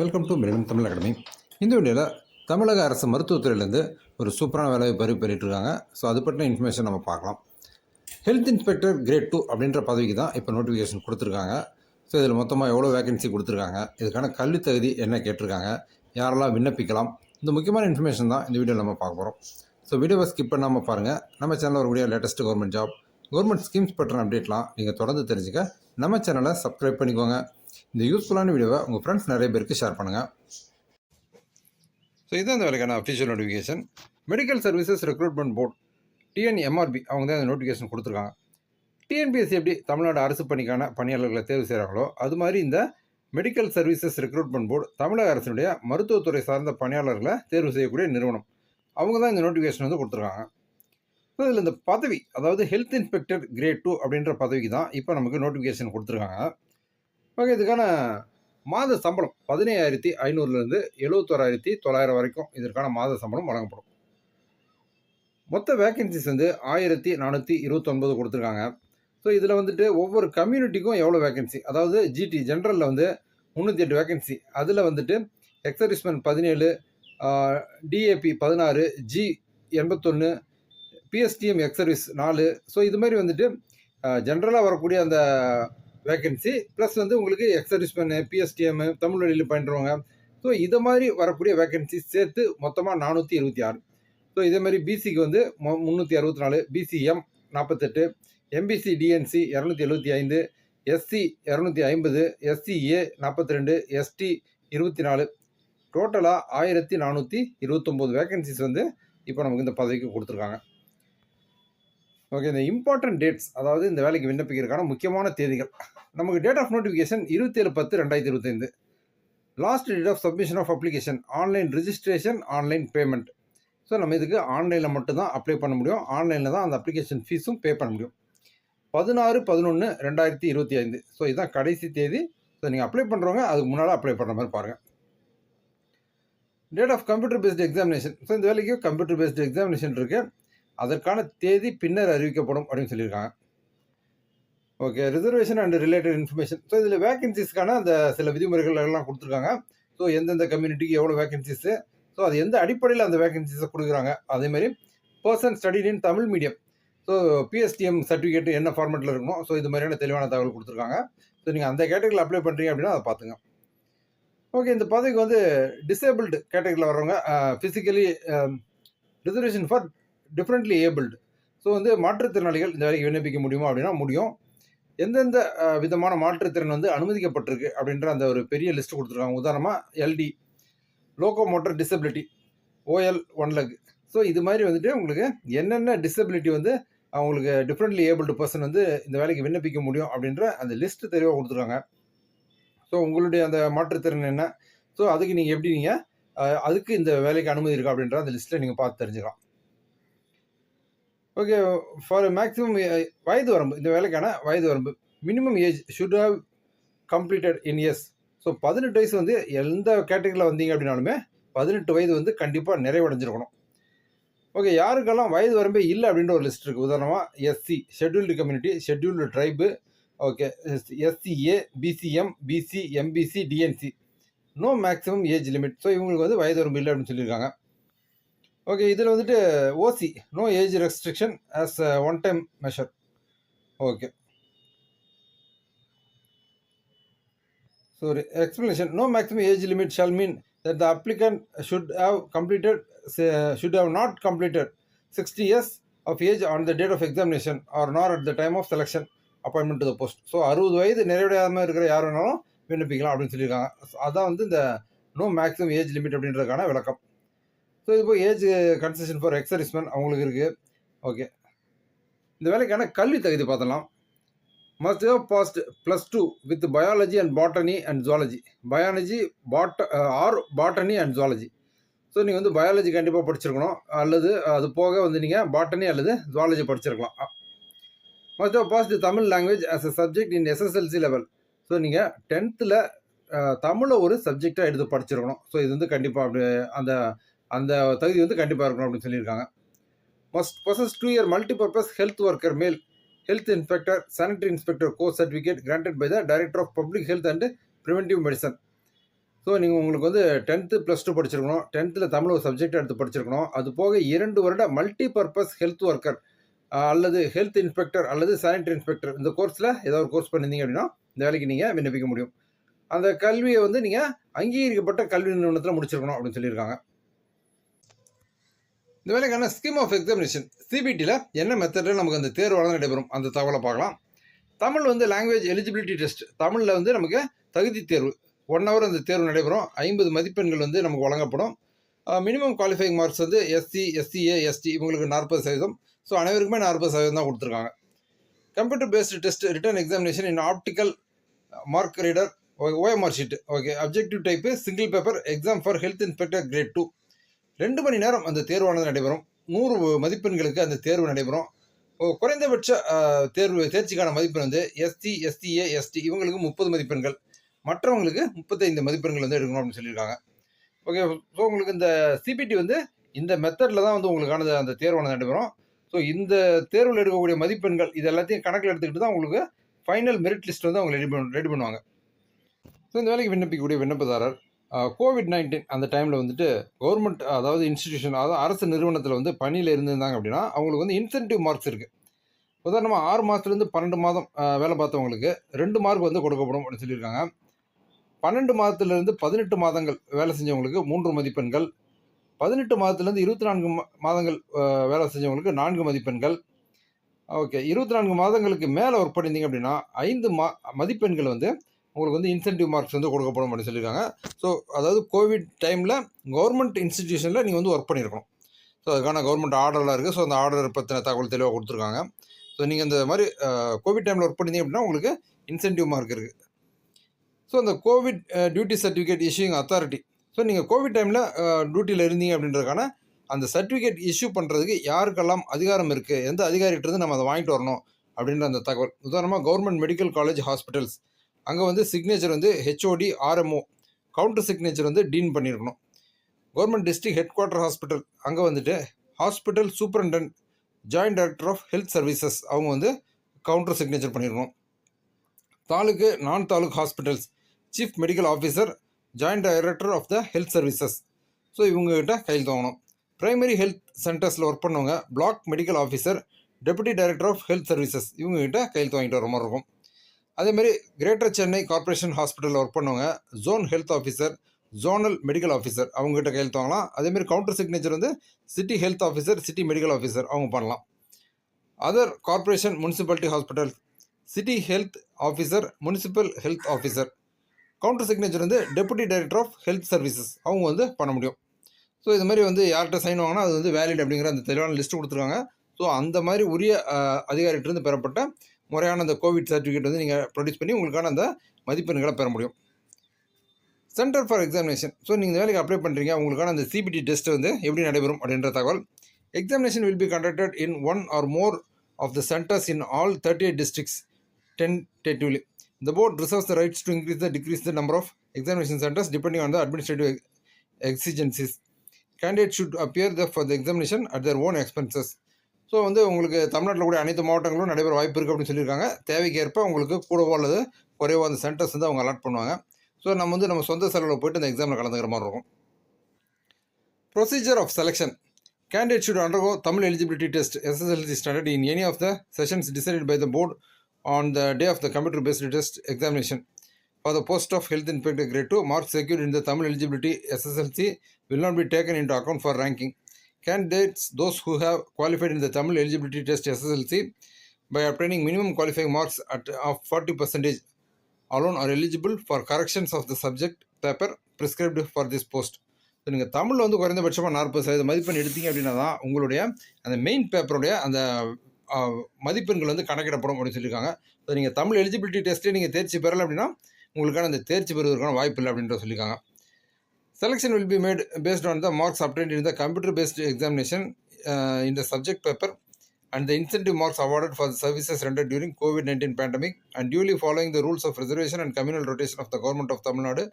Welcome to minimum Tamil academy இந்த வீடியோவில் தமிழக அரசு மருத்துவத்துறையிலேருந்து ஒரு சூப்பரான வேலையை பதிவு பண்ணிட்டு இருக்காங்க ஸோ அது பற்றின இன்ஃபர்மேஷன் நம்ம பார்க்கலாம். ஹெல்த் இன்ஸ்பெக்டர் கிரேட் டூ அப்படின்ற பதவிக்கு தான் இப்போ நோட்டிஃபிகேஷன் கொடுத்துருக்காங்க. ஸோ இதில் மொத்தமாக எவ்வளோ வேகன்சி கொடுத்துருக்காங்க? இதுக்கான கல்வி தகுதி என்ன கேட்டிருக்காங்க? யாரெல்லாம் விண்ணப்பிக்கலாம்? இந்த முக்கியமான இன்ஃபர்மேஷன் தான் இந்த வீடியோவில் நம்ம பார்க்க போகிறோம் ஸோ வீடியோவை ஸ்கிப் பண்ணாமல் பாருங்கள் நம்ம சேனலில் ஒரு video latest government job government schemes பற்றின அப்டேட்லாம் நீங்கள் தொடர்ந்து தெரிஞ்சுக்க. நம்ம சேனலை சப்ஸ்கிரைப் பண்ணிக்கோங்க. இந்த யூஸ்ஃபுல்லான வீடியோவை உங்கள் ஃப்ரெண்ட்ஸ் நிறைய பேருக்கு ஷேர் பண்ணுங்கள் ஸோ இதுதான் இந்த வரைக்கான official notification medical services recruitment board TNMRB அவங்க தான் இந்த நோட்டிஃபிகேஷன் கொடுத்துருக்காங்க. டிஎன்பிஎஸ்சி எப்படி தமிழ்நாடு அரசு பணிக்கான பணியாளர்களை தேர்வு செய்கிறாங்களோ அது மாதிரி இந்த மெடிக்கல் சர்வீசஸ் ரெக்ரூட்மெண்ட் போர்டு தமிழக அரசினுடைய மருத்துவத்துறை சார்ந்த பணியாளர்களை தேர்வு செய்யக்கூடிய நிறுவனம். அவங்க தான் இந்த நோட்டிஃபிகேஷன் வந்து கொடுத்துருக்காங்க. ஸோ இதில் இந்த பதவி அதாவது ஹெல்த் இன்ஸ்பெக்டர் கிரேட் டூ அப்படின்ற பதவிக்கு தான் இப்போ நமக்கு நோட்டிஃபிகேஷன் கொடுத்துருக்காங்க. ஓகே இதுக்கான மாத சம்பளம் பதினையாயிரத்தி ஐநூறுலேருந்து எழுபத்தோராயிரத்தி தொள்ளாயிரம் வரைக்கும் இதற்கான மாத சம்பளம் வழங்கப்படும். மொத்த வேக்கன்சிஸ் வந்து ஆயிரத்தி நானூற்றி இருபத்தொன்பது கொடுத்துருக்காங்க. ஸோ இதில் வந்துட்டு ஒவ்வொரு கம்யூனிட்டிக்கும் எவ்வளோ வேக்கன்சி அதாவது ஜிடி ஜென்ரலில் வந்து முந்நூற்றி எட்டு வேக்கன்சி அதில் வந்துட்டு எக்ஸரிஸ்மெண்ட் பதினேழு டிஏபி பதினாறு ஜி எண்பத்தொன்று பிஎஸ்டிஎம் எக்ஸர்வீஸ் நாலு. ஸோ இது மாதிரி வந்துட்டு ஜென்ரலாக வரக்கூடிய அந்த வேகன்சி ப்ளஸ் வந்து உங்களுக்கு எக்ஸர்விஸ்மென் பிஎஸ்டிஎம் தமிழ் வழியில் பயின்றவங்க. ஸோ இதை மாதிரி வரக்கூடிய வேகன்சி சேர்த்து மொத்தமாக நானூற்றி இருபத்தி ஆறு. ஸோ இதே மாதிரி பிசிக்கு வந்து மு- முந்நூற்றி அறுபத்தி நாலு பிசிஎம் நாற்பத்தெட்டு எம்பிசி டிஎன்சி இரநூத்தி எழுபத்தி ஐந்து எஸ்சி இரநூத்தி ஐம்பது எஸ்சிஏ நாற்பத்தி ரெண்டு எஸ்டி இருபத்தி நாலு. டோட்டலாக ஆயிரத்தி நானூற்றி இருபத்தொம்போது வேகன்சிஸ் வந்து இப்போ நமக்கு இந்த பதவிக்கு கொடுத்துருக்காங்க. ஓகே இந்த இம்பார்ட்டன்ட் டேட்ஸ் அதாவது இந்த வேலைக்கு விண்ணப்பிக்கிறதுக்கான முக்கியமான தேதிகள். நமக்கு டேட் ஆஃப் நோட்டிஃபிகேஷன் இருபத்தேழு பத்து ரெண்டாயிரத்தி இருபத்தைந்து. Last date of submission of application online registration online payment so நம்ம இதுக்கு ஆன்லைனில் மட்டும்தான் அப்ளை பண்ண முடியும். ஆன்லைனில் தான் அந்த அப்ளிகேஷன் ஃபீஸும் பே பண்ண முடியும். பதினாறு பதினொன்று ரெண்டாயிரத்தி இருபத்தி ஐந்து ஸோ இதுதான் கடைசி தேதி. ஸோ நீங்கள் அப்ளை பண்ணுறவங்க அதுக்கு முன்னால் அப்ளை பண்ணுற மாதிரி பாருங்கள் date of computer based examination so இந்த வேலைக்கு கம்ப்யூட்டர் பேஸ்டு எக்ஸாமினேஷன் இருக்குது அதற்கான தேதி பின்னர் அறிவிக்கப்படும் அப்படின்னு சொல்லியிருக்காங்க. Okay reservation and related information so இதில் வேகன்சிஸ்க்கான அந்த சில விதிமுறைகள் எல்லாம் கொடுத்துருக்காங்க. ஸோ எந்தெந்த கம்யூனிட்டிக்கு எவ்வளோ வேகன்சிஸு ஸோ அது எந்த அடிப்படையில் அந்த வேகன்சிஸை கொடுக்குறாங்க? அதேமாதிரி person studied in Tamil medium so PSTM certificate என்ன ஃபார்மெட்டில் இருக்கணும் ஸோ இது மாதிரியான தெளிவான தகவல் கொடுத்துருக்காங்க. ஸோ நீங்கள் அந்த கேட்டகரியில் அப்ளை பண்ணுறீங்க அப்படின்னா அதை பார்த்துங்க ஓகே இந்த பதவிக்கு வந்து டிசேபிள்டு கேட்டகரியில் வர்றவங்க physically reservation for differently abled so வந்து மாற்றுத்திறனாளிகள் இந்த வேலைக்கு விண்ணப்பிக்க முடியுமா அப்படின்னா முடியும். எந்தெந்த விதமான மாற்றுத்திறன் வந்து அனுமதிக்கப்பட்டிருக்கு அப்படின்ற அந்த ஒரு பெரிய லிஸ்ட் கொடுத்துருக்காங்க. உதாரணமாக LD locomotor disability OL one leg so இது மாதிரி வந்துட்டு உங்களுக்கு என்னென்ன டிசபிலிட்டி வந்து அவங்களுக்கு டிஃப்ரெண்ட்லி ஏபிள்டு பர்சன் வந்து இந்த வேலைக்கு விண்ணப்பிக்க முடியும் அப்படின்ற அந்த லிஸ்ட்டு தெளிவாக கொடுத்துருக்காங்க. ஸோ உங்களுடைய அந்த மாற்றுத்திறன் என்ன? ஸோ அதுக்கு நீங்கள் எப்படி நீங்கள் அதுக்கு இந்த வேலைக்கு அனுமதி இருக்கா அப்படின்ற அந்த லிஸ்ட்டில் நீங்கள் பார்த்து தெரிஞ்சுக்கலாம். ஓகே ஃபார் மேக்ஸிமம் வயது வரம்பு இந்த வேலைக்கான வயது வரம்பு. Minimum age should have completed in years so பதினெட்டு வயசு வந்து எந்த கேட்டகரியில் வந்தீங்க அப்படின்னாலுமே பதினெட்டு வயது வந்து கண்டிப்பாக நிறைவடைஞ்சிருக்கணும். ஓகே யாருக்கெல்லாம் வயது வரம்பே இல்லை அப்படின்ற ஒரு லிஸ்ட் இருக்குது உதாரணமாக SC scheduled community scheduled tribe okay SCA BCM BC MBC DNC no maximum age limit so இவங்களுக்கு வந்து வயது வரம்பு இல்லை அப்படின்னு சொல்லியிருக்காங்க. ஓகே இதில் வந்துட்டு OC no age restriction as one time measure okay sorry explanation no maximum age limit shall mean that the applicant should have completed say, should have not completed 60 years of age on the date of examination or nor at the time of selection appointment to the post so அறுபது வயது நிறைவடையாமல் இருக்கிற யார் வேணாலும் விண்ணப்பிக்கலாம் அப்படின்னு சொல்லியிருக்காங்க So, அதான் வந்து இந்த நோ மேக்ஸிமம் ஏஜ் லிமிட் அப்படின்றதுக்கான விளக்கம் ஸோ இப்போ ஏஜ் கன்செஷன் ஃபார் எக்ஸரிஸ்மெண்ட் அவங்களுக்கு இருக்குது ஓகே இந்த வேலைக்கான கல்வி தகுதி பார்த்தலாம் must have passed plus two with biology and botany and zoology biology பாட்ட or botany and zoology so நீங்கள் வந்து பயாலஜி கண்டிப்பாக படிச்சிருக்கணும். அல்லது அது போக வந்து நீங்கள் பாட்டனி அல்லது zoology படிச்சிருக்கலாம். Must have passed Tamil language as a subject in SSLC level so நீங்கள் டென்த்தில் தமிழை ஒரு சப்ஜெக்டாக எடுத்து படிச்சிருக்கணும். ஸோ இது வந்து கண்டிப்பாக அப்படி அந்த அந்த தகுதி வந்து கண்டிப்பாக இருக்கணும் அப்படின்னு சொல்லியிருக்காங்க. Must possess two year multipurpose health worker male health inspector sanitary inspector course certificate granted by the director of public health and preventive medicine so so நீங்கள் உங்களுக்கு வந்து டென்த்து ப்ளஸ் டூ படிச்சிருக்கணும். டென்த்தில் தமிழ் ஒரு சப்ஜெக்ட் எடுத்து படிச்சிருக்கணும். அது போக இரண்டு வருட மல்டி பர்பஸ் ஹெல்த் ஒர்க்கர் அல்லது ஹெல்த் இன்ஸ்பெக்டர் அல்லது சானிட்டரி இன்ஸ்பெக்டர் இந்த கோர்ஸில் ஏதாவது ஒரு கோர்ஸ் பண்ணியிருந்தீங்க அப்படின்னா இந்த வேலைக்கு நீங்கள் விண்ணப்பிக்க முடியும். அந்த கல்வியை வந்து நீங்கள் அங்கீகரிக்கப்பட்ட கல்வி நிறுவனத்தில் முடிச்சிருக்கணும் அப்படின்னு சொல்லியிருக்காங்க. இந்த வேலைக்கான ஸ்கீம் ஆஃப் எக்ஸாமினேஷன் சிபிடியில் என்ன மெத்தடில் நமக்கு அந்த தேர்வானது நடைபெறும்? அந்த தகவலை பார்க்கலாம். தமிழ் வந்து லாங்குவேஜ் எலிஜிபிலிட்டி டெஸ்ட் தமிழில் வந்து நமக்கு தகுதி தேர்வு. ஒன் ஹவர் அந்த தேர்வு நடைபெறும். ஐம்பது மதிப்பெண்கள் வந்து நமக்கு வழங்கப்படும். மினிமம் குவாலிஃபைங் மார்க்ஸ் வந்து எஸ்சி எஸ்சிஏ எஸ்டி இவங்களுக்கு நாற்பது சதவீதம். ஸோ அனைவருக்குமே நாற்பது சதவீதம் தான் கொடுத்துருக்காங்க. Computer based test written examination in optical mark reader OMR sheet okay objective type single paper exam for health inspector grade two ரெண்டு மணி நேரம் அந்த தேர்வானது நடைபெறும். நூறு மதிப்பெண்களுக்கு அந்த தேர்வு நடைபெறும். குறைந்தபட்ச தேர்வு தேர்ச்சிக்கான மதிப்பெண் வந்து எஸ்டி எஸ்டிஏ எஸ்டி இவங்களுக்கு முப்பது மதிப்பெண்கள். மற்றவங்களுக்கு முப்பத்தைந்து மதிப்பெண்கள் வந்து எடுக்கணும் அப்படின்னு சொல்லியிருக்காங்க. ஓகே ஸோ உங்களுக்கு இந்த சிபிடி வந்து இந்த மெத்தடில் தான் வந்து உங்களுக்கான அந்த தேர்வானது நடைபெறும். ஸோ இந்த தேர்வில் எடுக்கக்கூடிய மதிப்பெண்கள் இது எல்லாத்தையும் கணக்கில் எடுத்துக்கிட்டு தான் உங்களுக்கு ஃபைனல் மெரிட் லிஸ்ட் வந்து அவங்க ரெடி பண்ண ரெடி பண்ணுவாங்க. ஸோ இந்த வேலைக்கு விண்ணப்பிக்கக்கூடிய விண்ணப்பதாரர் கோவிட் நைன்டீன் அந்த டைமில் வந்துட்டு கவர்மெண்ட் அதாவது இன்ஸ்டிடியூஷன் அதாவது அரசு நிறுவனத்தில் வந்து பணியில் இருந்திருந்தாங்க அப்படின்னா அவங்களுக்கு வந்து இன்சென்டிவ் மார்க்ஸ் இருக்குது உதாரணமாக ஆறு மாதத்துலேருந்து பன்னெண்டு மாதம் வேலை பார்த்தவங்களுக்கு ரெண்டு மார்க் வந்து கொடுக்கப்படும் அப்படின்னு சொல்லியிருக்காங்க. பன்னெண்டு மாதத்துலேருந்து பதினெட்டு மாதங்கள் வேலை செஞ்சவங்களுக்கு மூன்று மதிப்பெண்கள். பதினெட்டு மாதத்துலேருந்து இருபத்தி நான்கு மா- மாதங்கள் வேலை செஞ்சவங்களுக்கு நான்கு மதிப்பெண்கள். ஓகே இருபத்தி நான்கு மாதங்களுக்கு மேலே ஒர்க் பண்ணியிருந்தீங்க அப்படின்னா ஐந்து மா மதிப்பெண்கள் வந்து உங்களுக்கு வந்து இன்சென்டிவ் மார்க்ஸ் வந்து கொடுக்கப்படும் அப்படின்னு சொல்லியிருக்காங்க. ஸோ அதாவது கோவிட் டைமில் கவர்மெண்ட் இன்ஸ்டிடியூஷனில் நீங்கள் வந்து ஒர்க் பண்ணியிருக்கணும். ஸோ அதுக்கான கவர்மெண்ட் ஆர்டர்லாம் இருக்குது ஸோ அந்த ஆர்டர் பற்றின தகவல் தெளிவாக கொடுத்துருக்காங்க. ஸோ நீங்கள் இந்த மாதிரி கோவிட் டைமில் ஒர்க் பண்ணிங்க அப்படின்னா உங்களுக்கு இன்சென்டிவ் மார்க் இருக்குது ஸோ அந்த COVID duty certificate issuing authority so நீங்கள் கோவிட் டைமில் டியூட்டியில் இருந்தீங்க அப்படின்றதுக்கான அந்த சர்டிஃபிகேட் இஷ்யூ பண்ணுறதுக்கு யாருக்கெல்லாம் அதிகாரம் இருக்குது எந்த அதிகாரிகிட்டருந்து நம்ம அதை வாங்கிட்டு வரணும்? அப்படின்ற அந்த தகவல். உதாரணமாக கவர்மெண்ட் மெடிக்கல் காலேஜ் ஹாஸ்பிட்டல்ஸ் அங்கே வந்து சிக்னேச்சர் வந்து ஹெச்ஓடி ஆர்எம்ஓ கவுண்டர் சிக்னேச்சர் வந்து டீன் பண்ணியிருக்கணும் government district head quarter hospital அங்கே வந்துட்டு hospital superintendent joint director of health services அவங்க வந்து கவுண்டர் சிக்னேச்சர் பண்ணியிருக்கணும் taluk non taluk hospitals chief medical officer joint director of the health services so இவங்ககிட்ட கையில் வாங்கணும். ப்ரைமரி ஹெல்த் சென்டர்ஸில் ஒர்க் பண்ணவங்க block medical officer deputy director of health services இவங்ககிட்ட கையெழுத்து வாங்கிட்டு வர மாதிரி இருக்கும். அதேமாதிரி கிரேட்டர் சென்னை கார்ப்பரேஷன் ஹாஸ்பிட்டலில் ஒர்க் பண்ணுவாங்க zone health officer zonal medical officer அவங்ககிட்ட கையெழுத்து வாங்கலாம். அதேமாதிரி கவுண்டர் சிக்னேச்சர் வந்து city health officer city medical officer அவங்க பண்ணலாம். Other corporation municipality hospital city health officer municipal health officer counter signature வந்து deputy director of health services அவங்க வந்து பண்ண முடியும். ஸோ இது மாதிரி வந்து யார்கிட்ட சைன் வாங்கினா அது வந்து வேலிட் அப்படிங்கிற அந்த தெளிவான லிஸ்ட் கொடுத்துருக்காங்க. ஸோ அந்த மாதிரி உரிய அதிகாரிகிட்டேருந்து பெறப்பட்ட முறையான அந்த கோவிட் சர்டிஃபிகேட் வந்து நீங்கள் ப்ரொடியூஸ் பண்ணி உங்களுக்கான அந்த மதிப்பெண்களை பெற முடியும் சென்டர் ஃபார் எக்ஸாமினேஷன் ஸோ நீங்கள் இந்த வேலைக்கு அப்ளை பண்ணுறீங்க உங்களுக்கான அந்த சிபிடி டெஸ்ட் வந்து எப்படி நடைபெறும் அப்படின்ற தகவல் examination will be conducted in one or more of the centres in all thirty eight districts tentatively The board the the rights to increase or decrease the number of examination centers depending on the administrative candidate should should the for the examination at their own expenses. So வந்து உங்களுக்கு தமிழ்நாட்டில் கூட அனைத்து மாவட்டங்களும் நடைபெற வாய்ப்பு இருக்குது அப்படின்னு சொல்லியிருக்காங்க தேவைக்கேற்ப உங்களுக்கு கூடவோ அல்லது குறைவோ அந்த சென்டர்ஸ் வந்து அவங்க அலாட் பண்ணுவாங்க ஸோ நம்ம வந்து நம்ம சொந்த செலவில் போய்ட்டு அந்த எக்ஸாமில் கலந்துக்கிற மாதிரி இருக்கும் procedure of selection candidate should undergo Tamil eligibility test SSLC standard in any of the sessions decided by the board on the day of the computer based test examination for the post of health inspector grade two mark secure in the Tamil eligibility SSLC will not be taken into account for ranking Candidates, those who have qualified in the Tamil eligibility test SSLC by obtaining minimum qualifying marks at of 40 percentage alone are eligible for corrections of the subject paper prescribed for this post. So நீங்கள் தமிழில் வந்து குறைந்தபட்சமாக நாற்பது சதவீத மதிப்பெண் எடுத்தீங்க அப்படின்னா தான் உங்களுடைய அந்த மெயின் பேப்பருடைய அந்த மதிப்பெண்கள் வந்து கணக்கிடப்படும் அப்படின்னு சொல்லியிருக்காங்க ஸோ நீங்கள் தமிழ் எலிஜிபிலிட்டி டெஸ்ட்டே நீங்கள் தேர்ச்சி பெறலை அப்படின்னா உங்களுக்கான அந்த தேர்ச்சி பெறுவதற்கான வாய்ப்பு இல்லை அப்படின்ற சொல்லியிருக்காங்க selection will be made based on the marks update in the computer based examination in the subject paper and the incentive marks awarded for the services rendered during COVID-19 pandemic and duly following the rules of reservation and communal rotation of the government of Tamil Nadu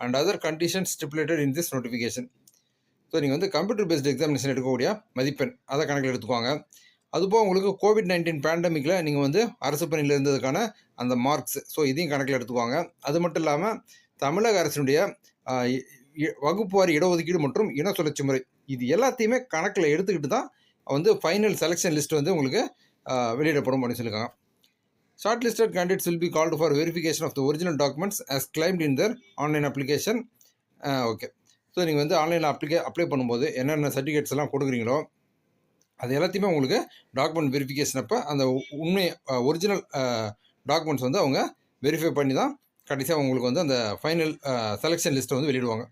and other conditions stipulated in this notification. So நீங்கள் வந்து computer based examination எடுக்கக்கூடிய மதிப்பெண் அதை கணக்கில் எடுத்துக்குவாங்க அதுபோக உங்களுக்கு Covid nineteen பேண்டமிக்கில் நீங்கள் வந்து அரசு பணியில் இருந்ததுக்கான அந்த மார்க்ஸ் ஸோ இதையும் கணக்கில் எடுத்துக்குவாங்க அது மட்டும் இல்லாமல் தமிழக அரசினுடைய வகுப்புவாரி இடஒதுக்கீடு மற்றும் இன சுழற்சி முறை. இது எல்லாத்தையுமே கணக்கில் எடுத்துக்கிட்டு தான் வந்து ஃபைனல் செலெக்ஷன் லிஸ்ட் வந்து உங்களுக்கு வெளியிடப்படும் அப்படின்னு சொல்லியிருக்காங்க. Short listed candidates will be called for verification of the original documents as claimed in their online application okay so நீங்கள் வந்து ஆன்லைனில் அப்ளிகே அப்ளை பண்ணும்போது என்னென்ன சர்டிஃபிகேட்ஸ் எல்லாம் கொடுக்குறீங்களோ அது எல்லாத்தையுமே உங்களுக்கு டாக்குமெண்ட் வெரிஃபிகேஷன் அப்போ அந்த உண்மை ஒரிஜினல் டாக்குமெண்ட்ஸ் வந்து அவங்க வெரிஃபை பண்ணி தான் கடைசியாக உங்களுக்கு வந்து அந்த ஃபைனல் செலெக்ஷன் லிஸ்ட்டை வந்து வெளியிடுவாங்க.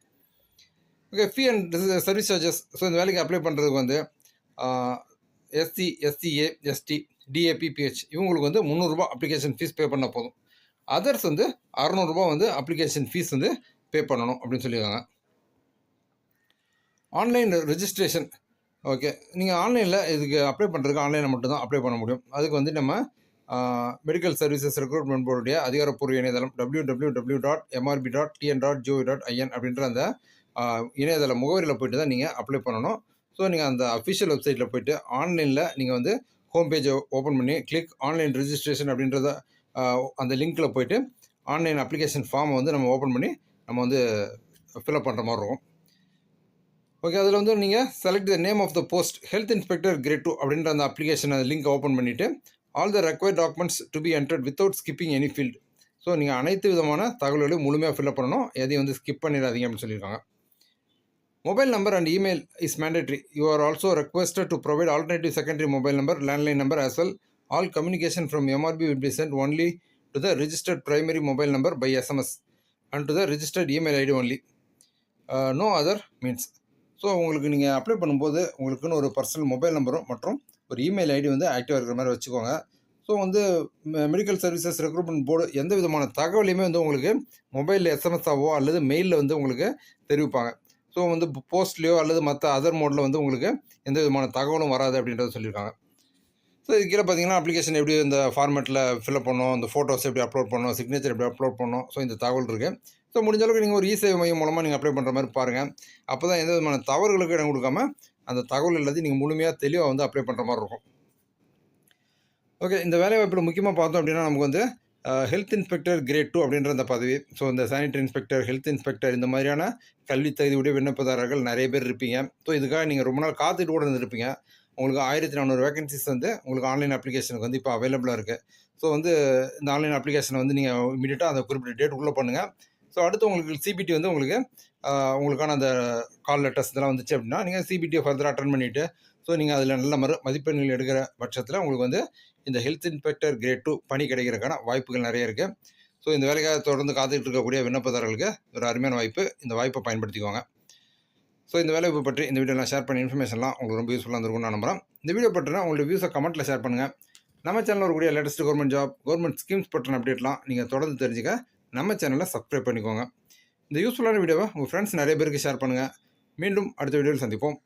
Okay fee and service charges so இந்த வேலைக்கு அப்ளை பண்ணுறதுக்கு வந்து SC SCA ST DAP PH இவங்களுக்கு வந்து முந்நூறுரூபா அப்ளிகேஷன் ஃபீஸ் பே பண்ணால் போதும். அதர்ஸ் வந்து அறநூறுபா வந்து அப்ளிகேஷன் ஃபீஸ் வந்து பே பண்ணணும் அப்படின்னு சொல்லியிருக்காங்க. ஆன்லைன் ரெஜிஸ்ட்ரேஷன் ஓகே நீங்கள் ஆன்லைனில் இதுக்கு அப்ளை பண்ணுறதுக்கு ஆன்லைனில் மட்டும்தான் அப்ளை பண்ண முடியும். அதுக்கு வந்து நம்ம மெடிக்கல் சர்வீசஸ் ரெக்ரூட்மெண்ட் போர்டுடைய அதிகாரப்பூர்வ இணையதளம் W W W dot MRB dot TN dot GO dot IN அப்படின்ற அந்த இணையதள முகவரியில் போயிட்டு தான் நீங்கள் அப்ளை பண்ணணும். ஸோ நீங்கள் அந்த அஃபிஷியல் வெப்சைட்டில் போயிட்டு ஆன்லைனில் நீங்கள் வந்து ஹோம் பேஜை ஓப்பன் பண்ணி கிளிக் ஆன்லைன் ரெஜிஸ்ட்ரேஷன் அப்படின்றத அந்த லிங்க்கில் போயிட்டு ஆன்லைன் அப்ளிகேஷன் ஃபார்மை வந்து நம்ம ஓப்பன் பண்ணி நம்ம வந்து ஃபில்அப் பண்ணுற மாதிரி இருக்கும். ஓகே அதில் வந்து நீங்கள் select the name of the post health inspector grade two அப்படின்ற அந்த அப்ளிகேஷன் அந்த லிங்க் ஓப்பன் பண்ணிவிட்டு all the required documents to be entered without skipping any field so நீங்கள் அனைத்து விதமான தகவல்களையும் முழுமையாக ஃபில்அப் பண்ணணும். எதையும் வந்து ஸ்கிப் பண்ணிடாதீங்க அப்படின்னு சொல்லியிருக்காங்க. Mobile number and email is mandatory you are also requested to provide alternative secondary mobile number landline number as well all communication from mrb will be sent only to the registered primary mobile number by sms and to the registered email id only uh, no other means so உங்களுக்கு நீங்கள் apply பண்ணும்போது உங்களுக்குன்னு ஒரு personal mobile நம்பரும் மற்றும் ஒரு email ID வந்து ஆக்டிவாக இருக்கிற மாதிரி வச்சுக்கோங்க ஸோ வந்து மெடிக்கல் சர்வீசஸ் ரெக்ரூட்மெண்ட் போர்டு எந்த விதமான தகவலையுமே வந்து உங்களுக்கு மொபைலில் எஸ்எம்எஸ்ஸாவோ அல்லது மெயிலில் வந்து உங்களுக்கு தெரிவிப்பாங்க ஸோ வந்து போஸ்ட்லேயோ அல்லது மற்ற அதர் மோடில் வந்து உங்களுக்கு எந்த விதமான தகவலும் வராது அப்படின்றத சொல்லியிருக்காங்க. ஸோ இது கீழே பார்த்தீங்கன்னா அப்ளிகேஷன் எப்படி இந்த ஃபார்மேட்டில் ஃபில்அப் பண்ணணும் இந்த ஃபோட்டோஸ் எப்படி அப்லோட் பண்ணணும் சிக்னேச்சர் எப்படி அப்லோட் பண்ணணும் ஸோ இந்த தகவல் இருக்குது ஸோ முடிஞ்ச அளவுக்கு நீங்கள் ஒரு இ சேவை மையம் மூலமாக நீங்கள் அப்ளை பண்ணுற மாதிரி பாருங்கள் அப்போ தான் எந்த விதமான தவறுகளுக்கு இடம் கொடுக்காம அந்த தகவல் எல்லாத்தையும் நீங்கள் முழுமையாக தெளிவாக வந்து அப்ளை பண்ணுற மாதிரி இருக்கும். ஓகே இந்த வேலை வாய்ப்பில் முக்கியமாக பார்த்தோம் அப்படின்னா நமக்கு வந்து ஹெல்த் இன்ஸ்பெக்டர் கிரேட் டூ அப்படின்ற அந்த பதவி. ஸோ இந்த சானிட்டரி இன்ஸ்பெக்டர் ஹெல்த் இன்ஸ்பெக்டர் இந்த மாதிரியான கல்வி தகுதியுடைய விண்ணப்பதாரர்கள் நிறைய பேர் இருப்பீங்க. ஸோ இதுக்காக நீங்கள் ரொம்ப நாள் காத்துட்டு கூட இருந்திருப்பீங்க உங்களுக்கு ஆயிரத்தி நானூறு வேகன்சிஸ் வந்து உங்களுக்கு ஆன்லைன் அப்ளிகேஷனுக்கு வந்து இப்போ அவைலபிளாக இருக்குது ஸோ வந்து இந்த ஆன்லைன் அப்ளிகேஷனை வந்து நீங்கள் இமீடியட்டாக அந்த குறிப்பிட்ட டேட் உள்ளே பண்ணுங்கள் ஸோ அடுத்து உங்களுக்கு சிபிடி வந்து உங்களுக்கு உங்களுக்கான அந்த கால் லெட்டர்ஸ் இதெல்லாம் வந்துச்சு அப்படின்னா நீங்கள் சிபிடியை ஃபர்தராக அட்டன் பண்ணிவிட்டு ஸோ நீங்கள் அதில் நல்ல மறு மதிப்பெண்கள் எடுக்கிற பட்சத்தில் உங்களுக்கு வந்து இந்த ஹெல்த் இன்ஸ்பெக்டர் கிரேட் டூ பணி கிடைக்கிறதுக்கான வாய்ப்புகள் நிறைய இருக்குது ஸோ இந்த வேலைக்காக தொடர்ந்து காத்துக்கிட்டு இருக்கக்கூடிய விண்ணப்பதாரர்களுக்கு ஒரு அருமையான வாய்ப்பு. இந்த வாய்ப்பை பயன்படுத்திக்கோங்க. ஸோ இந்த வேலைவாய்ப்பு பற்றி இந்த வீடியோ நான் ஷேர் பண்ண இன்ஃபர்மேஷன்லாம் உங்களுக்கு ரொம்ப யூஸ்ஃபுல்லாக இருந்திருக்கும்னு நான் நம்புறேன். இந்த வீடியோ பற்றினா உங்களுடைய வியூஸை கமெண்ட்டில் ஷேர் பண்ணுங்கள் நம்ம சேனலில் வரக்கூடிய latest government job government schemes பற்றின அப்டேட்லாம் நீங்கள் தொடர்ந்து தெரிஞ்சுக்க நம்ம சேனலை சப்ஸ்கிரைப் பண்ணிக்கோங்க. இந்த யூஸ்ஃபுல்லான வீடியோவை உங்கள் ஃப்ரெண்ட்ஸ் நிறைய பேருக்கு ஷேர் பண்ணுங்கள் மீண்டும் அடுத்த வீடியோவில் சந்திப்போம்.